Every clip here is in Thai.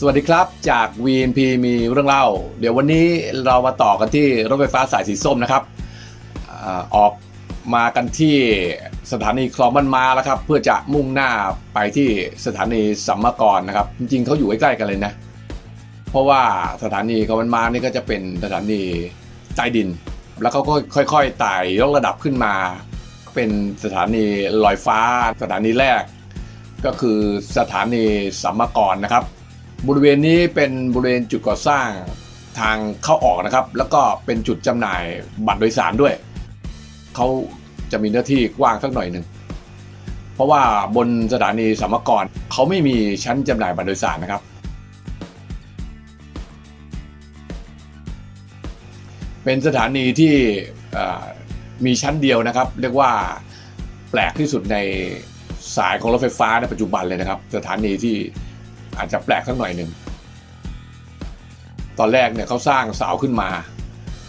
สวัสดีครับจาก VNP มีเรื่องเล่า เดี๋ยววันนี้เรามาต่อกันที่รถไฟฟ้าสายสีส้มนะครับออกมากันที่สถานีคลองบ้านมาแล้วครับ เพื่อจะมุ่งหน้าไปที่สถานีสัมมกรนะครับ จริงๆเขาอยู่ใกล้ๆกันเลยนะ เพราะว่าสถานีคลองบ้านมานี่ก็จะเป็นสถานีใต้ดิน แล้วเขาก็ค่อยๆไต่ยกระดับขึ้นมา เป็นสถานีลอยฟ้า สถานีแรก ก็คือสถานีสัมมกรนะครับ บริเวณนี้เป็นบริเวณจุดก่อสร้างทางเข้าออกนะครับ แล้วก็เป็นจุดจำหน่ายบัตรโดยสารด้วย เขาจะมีเนื้อที่กว้างสักหน่อยหนึ่ง เพราะว่าบนสถานีสัมกรเขาไม่มีชั้นจำหน่ายบัตรโดยสารนะครับ เป็นสถานีที่มีชั้นเดียวนะครับ เรียกว่าแปลกที่สุดในสายของรถไฟฟ้าในปัจจุบันเลยนะครับ สถานีที่ อาจจะแปลกสักหน่อยหนึ่ง ตอนแรกเนี่ยเขาสร้างเสาขึ้นมา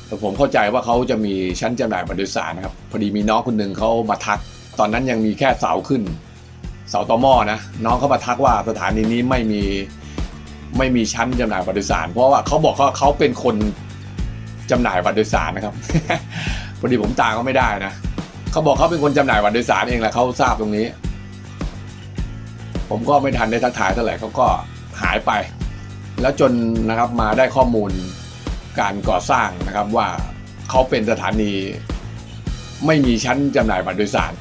แต่ผมเข้าใจว่าเขาจะมีชั้นจำหน่ายบัตรโดยสารนะครับ พอดีมีน้องคนหนึ่งเขามาทัก ตอนนั้นยังมีแค่เสาขึ้น เสาต่อหม้อนะ น้องเขามาทักว่าสถานีนี้ไม่มีไม่มีชั้นจำหน่ายบัตรโดยสาร เพราะว่าเขาบอกว่าเขาเป็นคนจำหน่ายบัตรโดยสารนะครับ พอดีผมตามเขาไม่ได้นะเขาบอกเขาเป็นคนจำหน่ายบัตรโดยสารเองแหละเขาทราบตรงนี้ ผมก็ไม่ทันได้ทักทายเท่าไหร่เขาก็หายไป แล้วจนนะครับมาได้ข้อมูลการก่อสร้างนะครับว่าเขาเป็นสถานี ไม่มีชั้นจำหน่ายบัตรโดยสาร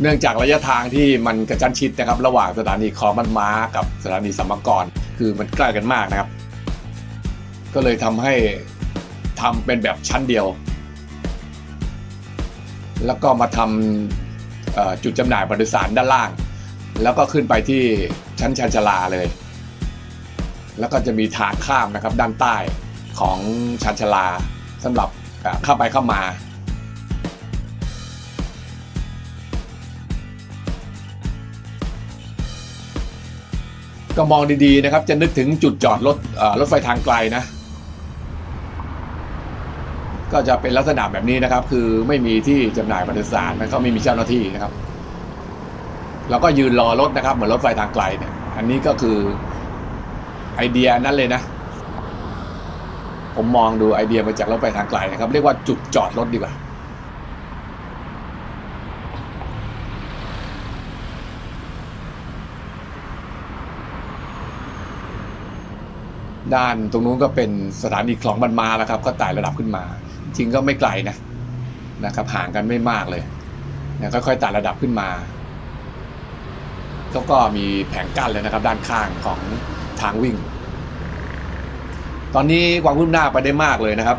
เนื่องจากระยะทางที่มันกระชั้นชิดนะครับ ระหว่างสถานีคลองมันม้ากับสถานีสัมมกรคือมันใกล้กันมากนะครับ ก็เลยทำให้ทำเป็นแบบชั้นเดียว แล้วก็มาทำ จุดจำหน่ายบัตรโดยสารด้านล่าง แล้วก็ขึ้นไปที่ชั้นชานชลาเลย แล้วก็จะมีทางข้ามนะครับด้านใต้ของชานชลาสำหรับเข้าไปเข้ามาก็มองดีๆนะครับจะนึกถึงจุดจอดรถรถไฟทางไกลนะ ก็จะเป็นลักษณะแบบนี้นะครับ คือไม่มีที่จำหน่ายบัตรโดยสารนะเขาไม่มีเจ้าหน้าที่นะครับเราก็ยืนรอรถนะครับ เหมือนรถไฟทางไกลเนี่ย อันนี้ก็คือไอเดียนั้นเลยนะ ผมมองดูไอเดียมาจากรถไฟทางไกลนะครับ เรียกว่าจุดจอดรถดีกว่าด้านตรงนู้นก็เป็นสถานีคลองบันมาแล้วครับ ก็ไต่ระดับขึ้นมา จริงก็ไม่ไกลนะนะครับห่างกันไม่มากเลยนะค่อยๆไต่ระดับขึ้นมาแล้วก็มีแผงกั้นเลยนะครับ ด้านข้างของทางวิ่ง ตอนนี้ความคืบหน้าไปได้มากเลยนะครับ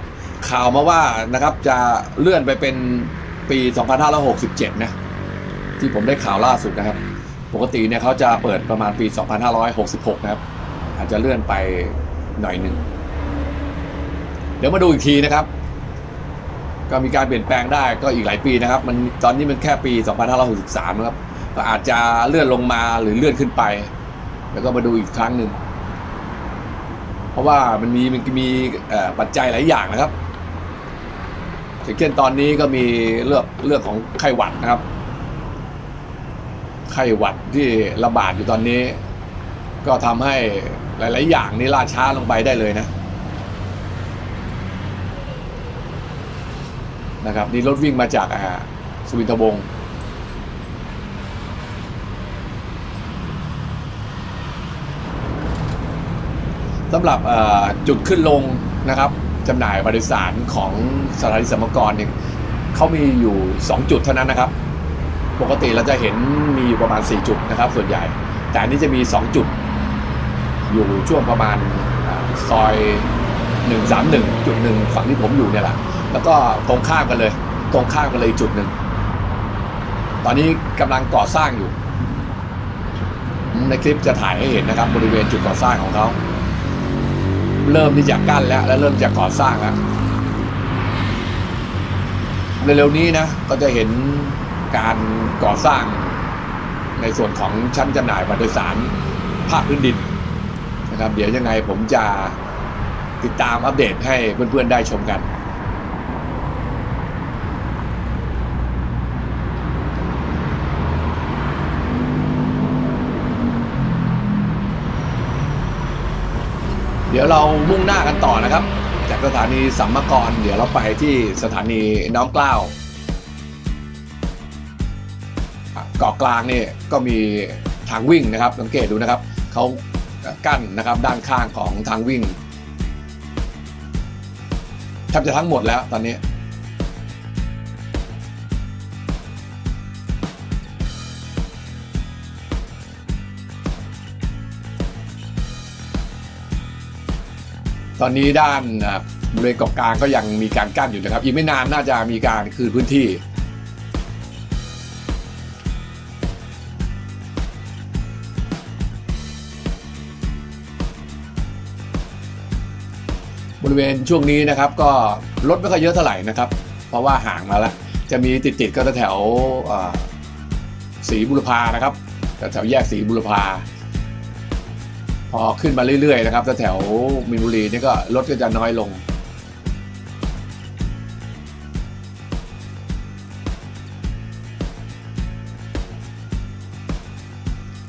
ข่าวมาว่านะครับจะเลื่อนไปเป็นปี 2567 นะ ที่ผมได้ข่าวล่าสุดนะครับ ปกติเนี่ยเขาจะเปิดประมาณปี 2566 นะครับ อาจจะเลื่อนไปหน่อยหนึ่ง เดี๋ยวมาดูอีกทีนะครับ ก็มีการเปลี่ยนแปลงได้ก็อีกหลายปีนะครับ มันตอนนี้มันแค่ปี 2563นะครับก็อาจจะเลื่อนลงมาหรือเลื่อนขึ้นไป แล้วก็มาดูอีกครั้งหนึ่งเพราะว่ามันมีมันมีปัจจัยหลายอย่างนะครับอย่างเช่นตอนนี้ก็มีเรื่องเรื่องของไข้หวัดนะครับ ไข้หวัดที่ระบาดอยู่ตอนนี้ ก็ทำให้หลาย ๆ อย่างนี่ล่าช้าลงไปได้เลยนะ นะครับนี่รถวิ่งมาจากอ่าสุวินทวงศ์สำหรับจุดขึ้นลงนะครับจำหน่ายบริสารของสถานีสมกรเนี่ยเขามีอยู่ 2 จุดเท่านั้นนะครับ ปกติเราจะเห็นมีอยู่ประมาณ 4 จุดนะครับ ส่วนใหญ่ แต่อันนี้จะมี 2 จุด อยู่ช่วงประมาณอ่าซอย 131 จุดหนึ่งฝั่งที่ผมอยู่เนี่ยแหละ แล้วก็ตรงข้ามกันเลย ตรงข้ามกันเลยจุดหนึ่ง ตอนนี้กำลังก่อสร้างอยู่ ในคลิปจะถ่ายให้เห็นนะครับ บริเวณจุดก่อสร้างของเขา เริ่มที่จะกั้นแล้ว และเริ่มจะก่อสร้างแล้วเร็วๆนี้นะก็จะเห็นการก่อสร้างในส่วนของชั้นจำหน่ายบัตรโดยสารภาคพื้นดินนะครับ เดี๋ยวยังไงผมจะติดตามอัปเดตให้เพื่อนๆได้ชมกัน ดี๋ยวเรามุ่งหน้ากันต่อนะครับ จากสถานีสัมมกร เดี๋ยวเราไปที่สถานีน้องกล้าวเกาะกลางนี่ก็มีทางวิ่งนะครับสังเกตดูนะครับเขากั้นนะครับด้านข้างของทางวิ่งแทบจะทั้งหมดแล้วตอนนี้ ตอนนี้ด้านบริเวณเกาะกลางก็ยังมีการกั้นอยู่นะครับ อีกไม่นานน่าจะมีการคืนพื้นที่บริเวณช่วงนี้นะครับก็รถไม่ค่อยเยอะเท่าไหร่นะครับ เพราะว่าห่างมาแล้ว จะมีติดๆก็แถวสีบุรพานะครับแถวแยกสีบุรพา อขึ้นมาเรื่อยๆนะครับแถวมินบุรีนี่ก็รถก็จะน้อยลง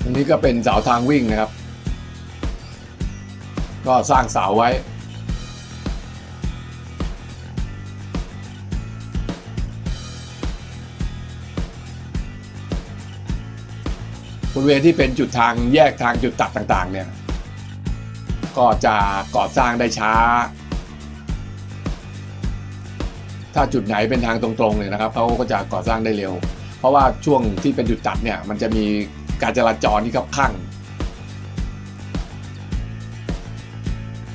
ตรงนี้ก็เป็นเสาทางวิ่งนะครับ ก็สร้างเสาไว้บริเวณที่เป็นจุดทางแยกทางจุดตัดต่าง ๆ เนี่ย ก็จะก่อสร้างได้ช้า ถ้าจุดไหนเป็นทางตรงๆเนี่ยนะครับเขาก็จะก่อสร้างได้เร็ว เพราะว่าช่วงที่เป็นจุดตัดเนี่ยมันจะมีการจราจรที่คับข้าง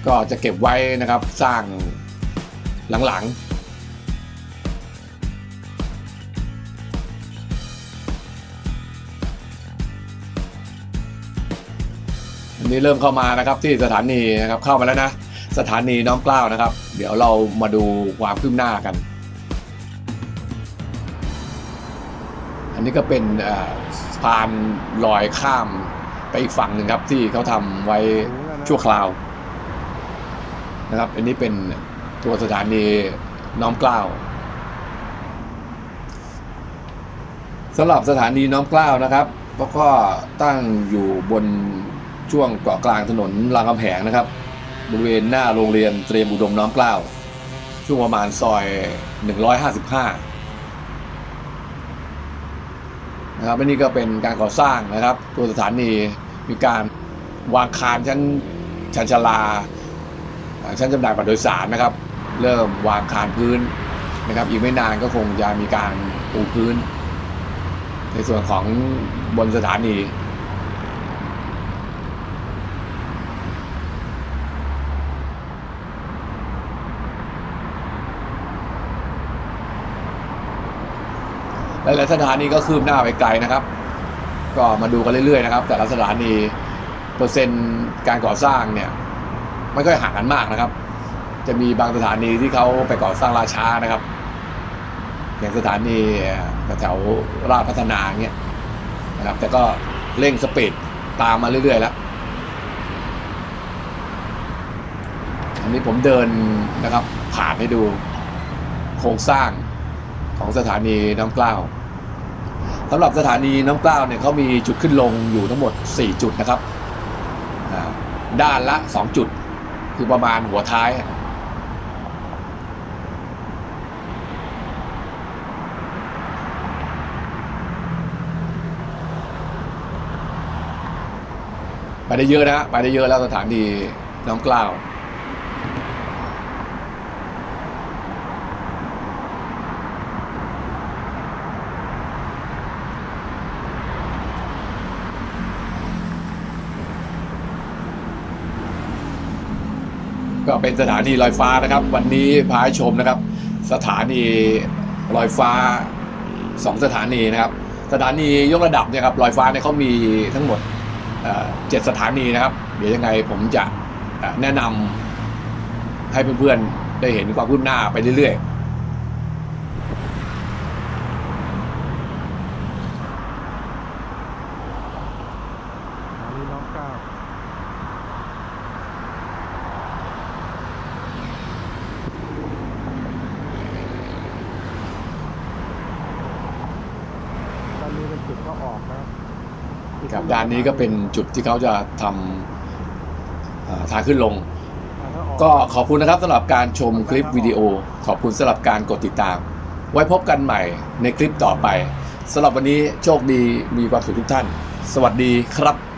ก็จะเก็บไว้นะครับสร้างหลังๆ อันนี้เริ่มเข้ามานะครับที่สถานีนะครับเข้ามาแล้วนะ สถานีน้อมเกล้านะครับ เดี๋ยวเรามาดูความคืบหน้ากัน อันนี้ก็เป็นเอ่อสะพานลอยข้ามไปอีกฝั่งหนึ่งครับที่เขาทำไว้ชั่วคราวนะครับ อันนี้เป็นตัวสถานีน้อมเกล้าสำหรับสถานีน้อมเกล้านะครับ แล้วก็ตั้งอยู่บน ช่วงเกาะกลางถนนรามคำแหงนะครับบริเวณหน้าโรงเรียนเตรียมอุดมน้อมเกล้าช่วงประมาณซอย 155 นะครับนนี้ก็เป็นการก่อสร้างนะครับ ตัวสถานีมีการวางคานชั้นชันชลาอ่าชั้นจำหน่ายบัตรโดยสารนะครับ เริ่มวางคานพื้นนะครับ อีกไม่นานก็คงจะมีการปูพื้น ในส่วนของบนสถานี หลายๆสถานีก็คืบหน้าไปไกลนะครับ ก็มาดูกันเรื่อยๆนะครับ แต่ละสถานีเปอร์เซ็นต์การก่อสร้างเนี่ยไม่ค่อยห่างกันมากนะครับ จะมีบางสถานีที่เขาไปก่อสร้างราช้านะครับ อย่างสถานีแถวราชพัฒนาเงี้ยนะครับ แต่ก็เร่งสปีดตามมาเรื่อยๆแล้วอันนี้ผมเดินนะครับผ่านให้ดูโครงสร้าง ของสถานีน้ำเกล้าสำหรับสถานีน้ำเกล้าเนี่ยเขามีจุดขึ้นลงอยู่ทั้งหมด 4 จุดนะครับ ด้านละ 2 จุด คือประมาณหัวท้ายไปได้เยอะนะไปได้เยอะแล้วสถานีน้ำเกล้าว ก็เป็นสถานีลอยฟ้านะครับ วันนี้พาชมนะครับ สถานีลอยฟ้าสองสถานีนะครับ สถานียกระดับเนี่ยครับลอยฟ้าเนี่ยเขามีทั้งหมดเจ็ดสถานีนะครับ เดี๋ยวยังไงผมจะแนะนำให้เพื่อนๆได้เห็นความคืบหน้าไปเรื่อยๆ อันนี้น้องก้าว ต อนนี้เป็นจุดเข้าออกนะครับครับด้านนี้ก็เป็นจุดที่เขาจะทำเอ่อทางขึ้นลง ก็ขอบคุณนะครับสำหรับการชมคลิปวิดีโอ ขอบคุณสำหรับการกดติดตาม ไว้พบกันใหม่ในคลิปต่อไปสำหรับวันนี้โชคดีมีความสุขทุกท่าน สวัสดีครับ